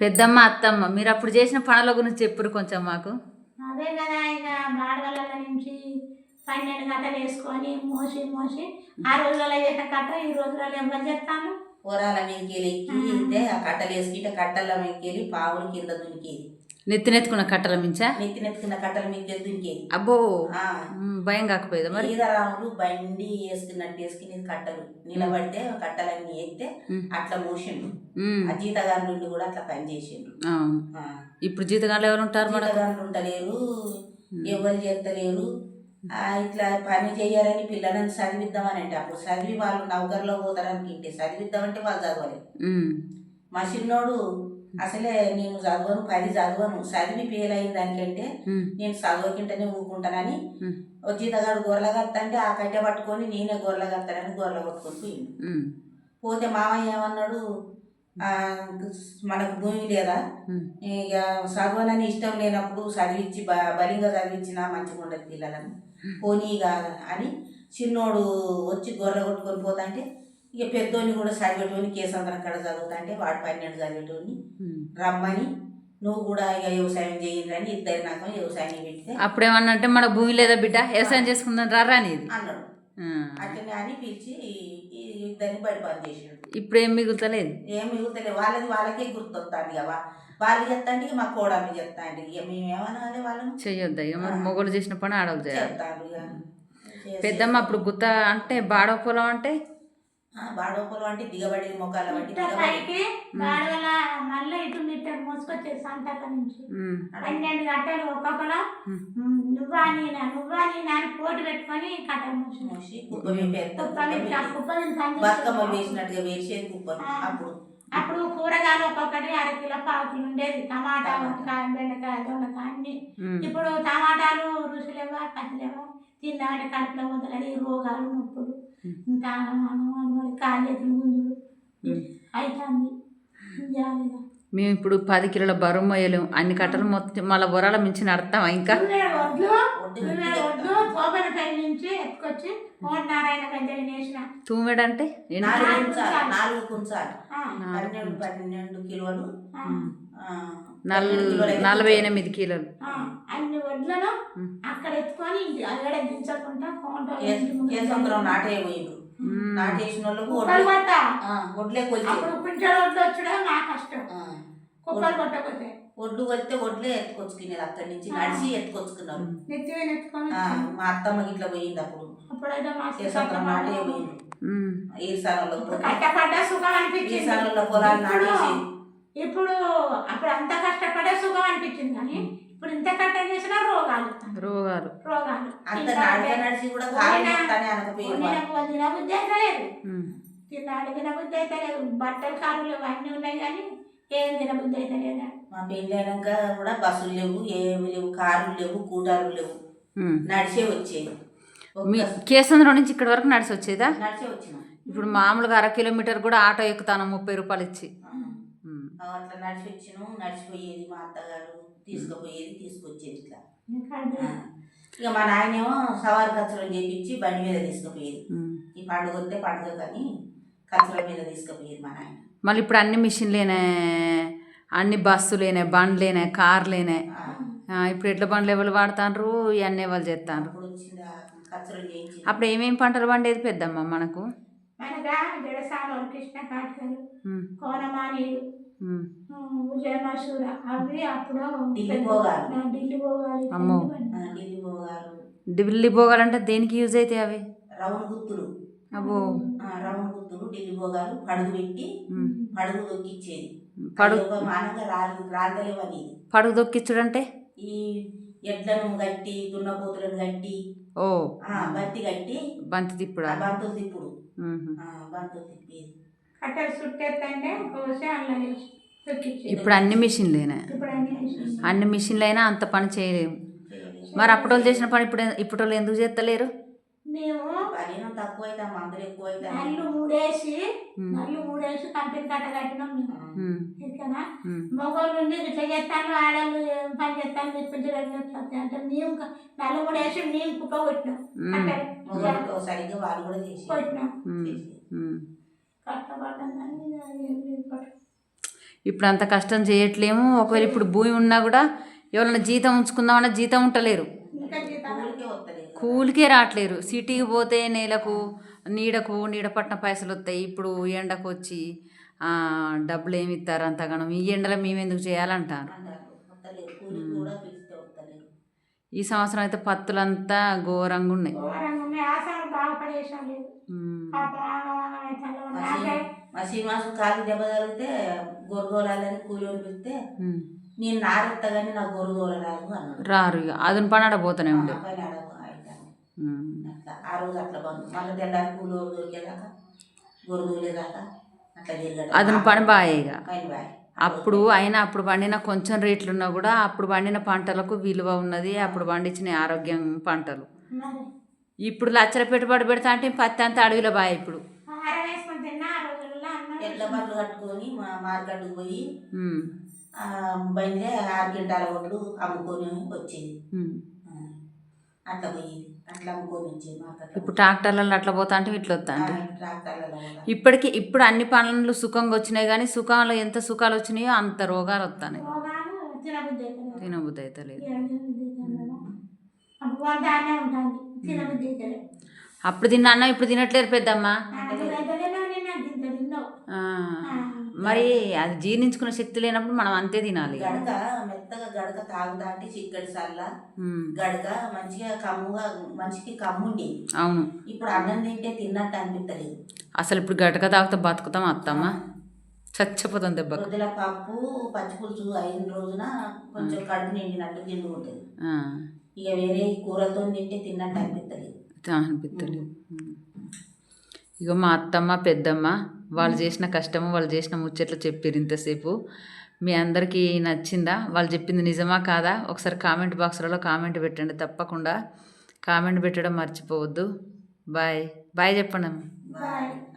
పెద్దమ్మ అత్తమ్మ మీరు అప్పుడు చేసిన పనుల గురించి చెప్పురు కొంచెం మాకు. అదే కదా ఇక బాడగల నుంచి పన్నెండు గంటలు వేసుకొని మోసి మోసి ఆ రోజులలో చేసిన కట్ట ఈ రోజులలో ఏం చేస్తాము కూరాల మీదకి ఎక్కి ఆ. కట్టలు వేసుకుంటే కట్టల మీదకి వెళ్ళి పావులు కింద దునికేది నెత్తి నెత్తుకున్న కట్టల మించా? నెత్తి నెత్తుకున్న కట్టల మీదకి దునికేది అబ్బో! భయం కాకపోయేదా మరి? ఈదరాములు బండి వేసుకున్నట్టు వేసుకుని కట్టలు. నిలబడితే కట్టలన్నీ ఎత్తే. అట్లా మూసిండు ఆ జీతగారులు ఉండి కూడా అట్లా పని చేసిండు ఇప్పుడు జీతగాళ్ళు ఎవరు ఉంటారు జీతగారులు ఉండలేరు. ఎవరు చేస్తలేరు. ఇట్లా పని చెయ్యాలని పిల్లలను చదివిద్దామని అంటే అప్పుడు చదివి వాళ్ళు నౌకర్లో పోతారనుకుంటే చదివిద్దామంటే వాళ్ళు చదవలేదు మా చిన్నోడు అసలే నేను చదవను పది చదవను. చదివి ఫెయిల్ అయిన దానికంటే నేను చదవకుంటేనే ఊరుకుంటానని జీతగాడు గొర్రెల కత్తంటే ఆ కట్టె పట్టుకొని నేనే గొర్రెల కత్తానని గొర్రెల పట్టుకొని ఉమ్, పోతే మామయ్య ఏమన్నాడు మనకు భూమి లేదా? ఇక చదవనని ఇష్టం లేనప్పుడు చదివించి బ బలింగా చదివించిన మంచిగా ఉండదు పిల్లలను పోనీ కాదు అని చిన్నోడు వచ్చి గొర్రె కొట్టుకొని పోతాంటే ఇక పెద్దోని కూడా చదివేటోని కేసంతరం కాడ చదువుతాంటే వాడు పన్నెండు చదివేటోని. రమ్మని నువ్వు కూడా ఇక వ్యవసాయం చేయండి ఇద్దరి నాకు వ్యవసాయం పెడితే. అప్పుడు ఏమన్నా అంటే మన భూమి లేదా బిడ్డ? వ్యవసాయం చేసుకుందాం రారా అనేది అన్నాడు. అట్లనే అని పిలిచి ఇద్దరిని బయట పని చేసాడు ఇప్పుడు ఏం మిగులుతలేదు? ఏం మిగులుతలే వాళ్ళది వాళ్ళకే గుర్తొస్తుంది కదా వాళ్ళు చెప్తాంటే ఇక మా కోడమ్మ చెప్తాండి ఇక మేమేమనాలి వాళ్ళని? చెయ్యొద్దా. ఇక మరి మొగలు చేసిన పని ఆడలు చేయాలి. చెప్తాను పెద్దమ్మ అప్పుడు గుత్త అంటే బాడ పొలం అంటే ఆ, బాడోపలు అంటే దిగబడి మొక్కల పైకి బాడగల మళ్ళీ ఇటు మిట్ట మోసుకొచ్చేది సంతక నుంచి. పన్నెండు గంటలు ఒక్కొక్కరు ఉమ్. నువ్వా నేనా నువ్వా నేనా అని పోటీ పెట్టుకొని మోసిన మోసి కుప్ప కుప్ప బతుకమ్మలు. వేసినట్టుగా వేసేది కుప్పను ఆ. అప్పుడు. అప్పుడు కూరగాయలు ఒక్కొక్కటి అర కిలో పావు కిలో ఉండేది. టమాటా వంకాయ బెండకాయ దొండకాయ అన్ని. ఇప్పుడు టమాటాలు రుసులేవా పచ్చిలేవా? తిన్నామంటే కడుపులో మొదలని రోగాలు నొప్పులు. ಕಾಲ ಕಾಲೇಜ್ ಮುಂದೆ ಐತಂದು ಯಾರಿಗ మేము ఇప్పుడు పది కిలోల బరువు మొయ్యలేం అన్ని కట్టలు మొత్తం మళ్ళీ బొరాల మించి నడతాం ఇంకా. తూమెడంటే నలభై ఎనిమిది కిలోలు. అన్ని వడ్లను. అక్కడ ఎత్తుకొని అక్కడ దించకుండా నాటే ఉమ్, నాటేసిన వాళ్ళకు ఒడ్లు. ఒడ్లే కొలిచి. అప్పుడు వచ్చడం? నా కష్టం. కుక్కలు కొట్టకపోతే. ఒడ్లు కొలితే ఒడ్లే ఎత్తుకొచ్చుకునేది అక్కడి నుంచి. నడిచి ఎత్తుకొచ్చుకున్నారు. ఎత్తుకొని మా అత్తమ్మ గిట్ల పోయింది అప్పుడు. అప్పుడైతే మా నాటే పోయింది ఉమ్, ఈసారంలో కష్టపడ్డ సుఖం అనిపించింది. పొలాలు నాటేసి. ఇప్పుడు అప్పుడు అంత కష్టపడే సుఖం అనిపించింది కానీ ఇప్పుడు ఇంత కట్ట చేసినా రోగాలు. రోగాలు. రోగాలు. అంత నడిచి కూడా పోయిన బుద్ధి అయితే లేదు అయితే బట్టలు కారులు అన్నీ ఉన్నాయి కానీ ఏం తినబుద్ధి అయితే లేదా మా పెళ్ళి అయినాక కూడా బస్సులు లేవు ఏమి లేవు కార్లు లేవు కూటాలు లేవు. నడిచే వచ్చేది. మీ కేసంద్రం నుంచి ఇక్కడి వరకు నడిచి వచ్చేదా? నడిచే వచ్చినాం. ఇప్పుడు మామూలుగా అర కిలోమీటర్ కూడా ఆటో ఎక్కుతాను ముప్పై రూపాయలు ఇచ్చి. అట్లా నడిచి వచ్చినాం. నడిచిపోయేది మా అత్తగారు తీసుకుపోయేది తీసుకొచ్చేది ఇట్లా. ఇంకా మా నాయనేమో సవారి కచ్చరం చేపించి బండి మీద తీసుకుపోయేది. ఈ పండుగ వస్తే పండుగ కానీ కచ్చల మీద తీసుకుపోయేది మా నాయన. మళ్ళీ ఇప్పుడు అన్ని మిషన్లేనే అన్ని బస్సులేనే బండ్లేనే కార్లేనే. ఇప్పుడు ఎట్ల బండ్లు ఎవరు వాడుతాండ్రు? ఇవన్నీ ఎవరు చేస్తాండ్రు అప్పుడు కచ్చరం ఏమేమి పంటలు పండేది పెద్దమ్మ మనకు? మనగా జడసాల కృష్ణ కాటకలు ఉమ్, కోనమానీలు విజయమసూర అవి అప్పుడు ఢిల్లీ అమ్మో. ఢిల్లీ పోగాలంటే దేనికి యూజ్ అవుతాయి అవి? రౌండ్ గుత్తులు. అబ్బో. ఆ, రౌండ్ గుత్తులు ఢిల్లీ పోగాలు పడుగు పెట్టి పడుగు దొక్కిచ్చేది. పడుగు మానంగా రాళ్ళు రాళ్ళలేవని పడుగు దొక్కిచ్చుడంటే? ఈ ఎడ్లను కట్టి దున్నపోతులను కట్టి ఓ. ఆ, బంతి కట్టి బంతి తిప్పుడా? బంతులు తిప్పుడు. బంతులు తిప్పేది. కట్టెలు చుట్టేస్తే కోసి అందులో వేసి తొక్కిచ్చేది. ఇప్పుడు అన్ని మిషన్లేనే. ఇప్పుడు అన్ని వేసేసి. అన్ని మిషన్లు అయినా అంత పని చేయలేము. మరి అప్పటి వాళ్ళు చేసిన పని ఇప్పుడు ఇప్పుడు వాళ్ళు ఎందుకు చేస్తలేరు మేము పనినం తక్కువ అయితే మందులు ఎక్కువ అయితే నల్లు మూడేసి నల్లు మూడేసి కంపెనీ కట్ట కట్టినాం మగవాళ్ళు ఇట్లా చేస్తాను ఆడవాళ్ళు పని చేస్తాను అంటే మేము క- నల్లు మూడేసి మేము కుప్ప కొట్టినాం ఉమ్, కట్టెలు మొదలు సరిగ్గా వాళ్ళు కూడా కొట్టినాం. ఇప్పుడు అంత కష్టం చేయట్లేము. ఒకవేళ ఇప్పుడు భూమి ఉన్నా కూడా ఎవరైనా జీతం ఉంచుకుందామన్నా జీతం ఉంటలేరు. కూలికే రావట్లేరు. సిటీకి పోతే నెలకు నీడకు నీడ పట్టిన పైసలు వస్తాయి. ఇప్పుడు ఎండకు వచ్చి డబ్బులు ఏమి ఇస్తారు అంతగానం. ఈ ఎండలో మేము ఎందుకు చేయాలంటారు? ఈ సంవత్సరం అయితే పత్తులంతా ఘోరంగా ఉన్నాయి ఘోరంగా ఉన్నాయి ఆసాలు బాగుపడేసాం లేదు ఉమ్. పాపం ఆగమాగం అవుతాను. మా నాకే సీ- మా శ్రీనివాసు కాలు దెబ్బ తగిలితే గొరగోలాలని కూలి పిలిస్తే. నేను నారెత్తా కానీ నాకు గొరగోల రాదు అన్నాడు. రారు ఇక అదును పని ఆడ పోతూనే ఉండే. ఆ పని రోజు అట్లా బంద్. మళ్ళీ తెల్లారి కూలి దొరికేదాకా గొరగోలేదాకా అట్లా తిరగడం. అదును పని బాగా ఇక పని బాయ్. అప్పుడు అయినా అప్పుడు పండిన కొంచెం రేట్లు ఉన్నా కూడా అప్పుడు పండిన పంటలకు విలువ ఉన్నది అప్పుడు పండించిన ఆరోగ్యం పంటలు. ఇప్పుడు లచ్చల పెట్టుబడి పెడతా అంటే పత్తి అంతా అడవిలో బాగా ఇప్పుడు. ఎట్ల బండ్లు కట్టుకొని మా మార్కెట్కి పోయి బండిలో ఆరు గింటాల ఒడ్లు అమ్ముకొని వచ్చేది. అట్లా పోయేది. అట్లా అమ్ముకొని వచ్చేది మార్కెట్లో ఇప్పుడు ట్రాక్టర్లలో అట్లా పోతా అంటే ఇట్లా వస్తా అంటే ట్రాక్టర్లలో. ఇప్పటికి ఇప్పుడు అన్ని పనులు సుఖంగా వచ్చినాయి కానీ సుఖంలో ఎంత సుఖాలు వచ్చినాయో అంత రోగాలు వస్తాయి తినబుద్ధి అయితే లేదు. అప్పుడు తిన్న అన్నం ఇప్పుడు తినట్లేరు పెద్దమ్మ అప్పుడు అయితే తిన్నావు నిన్న ఇంత తిన్నావు ఆ, మరి అది జీర్ణించుకునే శక్తి లేనప్పుడు మనం అంతే తినాలి. గడక మెత్తగా గడక తాగుతా అంటే చిక్కడి సల్ల. గడక మంచిగా కమ్ముగా మనిషికి కమ్ముండేది అవును. ఇప్పుడు అన్నం తింటే తిన్నట్టు అనిపించలేదు అసలు ఇప్పుడు గటక తాగితే బతుకుతాం అత్తమ్మ. చచ్చిపోతాం దెబ్బకు. పొద్దుల పప్పు పచ్చిపులుసు అయిన రోజున కొంచెం కడుపు నిండినట్టు ఆ, ఇక వేరే కూరలతో తింటే తిన్నట్టు అనిపించలేదు అనిపిస్తలేదు ఇక మా అత్తమ్మ పెద్దమ్మ వాళ్ళు చేసిన కష్టము వాళ్ళు చేసిన ముచ్చట్లు చెప్పారు ఇంతసేపు. మీ అందరికీ నచ్చిందా? వాళ్ళు చెప్పింది నిజమా కాదా? ఒకసారి కామెంట్ బాక్స్లలో కామెంట్ పెట్టండి తప్పకుండా. కామెంట్ పెట్టడం మర్చిపోవద్దు. బాయ్. బాయ్ చెప్పండి బాయ్.